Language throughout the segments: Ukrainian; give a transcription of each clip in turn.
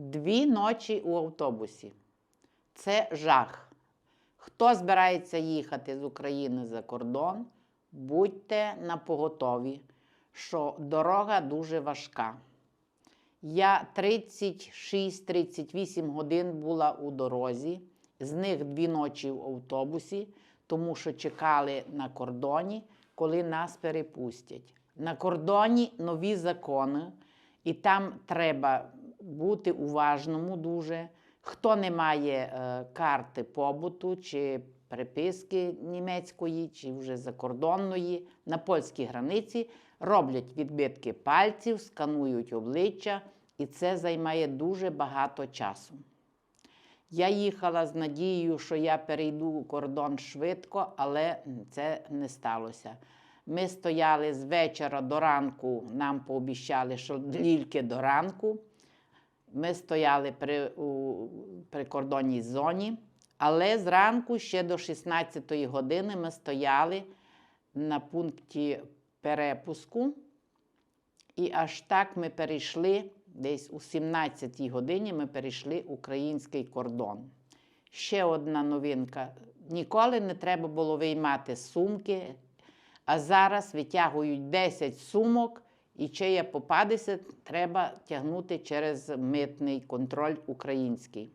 Дві ночі у автобусі. Це жах. Хто збирається їхати з України за кордон, будьте на поготові, що дорога дуже важка. Я 36-38 годин була у дорозі, з них дві ночі в автобусі, тому що чекали на кордоні, коли нас перепустять. На кордоні нові закони, і там треба бути уважному дуже. Хто не має е, карти побуту чи приписки німецької, чи вже закордонної, на польській границі роблять відбитки пальців, сканують обличчя, і це займає дуже багато часу. Я їхала з надією, що я перейду кордон швидко, але це не сталося. Ми стояли з вечора до ранку, нам пообіцяли, що тільки до ранку. Ми стояли при у прикордонній зоні, але зранку ще до 16-ї години ми стояли на пункті перепуску. І аж так ми перейшли, десь у 17-й годині ми перейшли український кордон. Ще одна новинка. Ніколи не треба було виймати сумки, а зараз витягують 10 сумок, і чи я попадеться, треба тягнути через митний контроль український.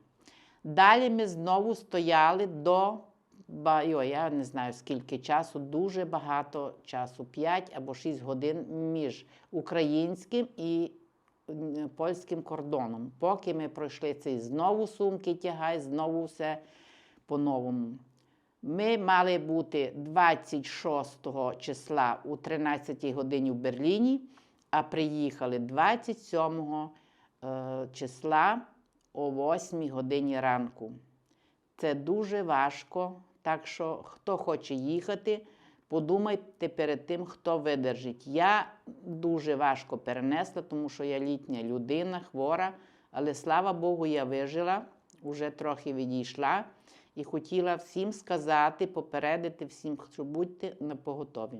Далі ми знову стояли до, я не знаю скільки часу, дуже багато часу, 5 або 6 годин між українським і польським кордоном. Поки ми пройшли цей знову сумки тягай, знову все по-новому. Ми мали бути 26 числа у 13 годині в Берліні, а приїхали 27 е, числа о 8 годині ранку. Це дуже важко, так що хто хоче їхати, подумайте перед тим, хто видержить. Я дуже важко перенесла, тому що я літня людина, хвора, але слава Богу, я вижила, вже трохи відійшла і хотіла всім сказати, попередити всім, що будьте на поготові.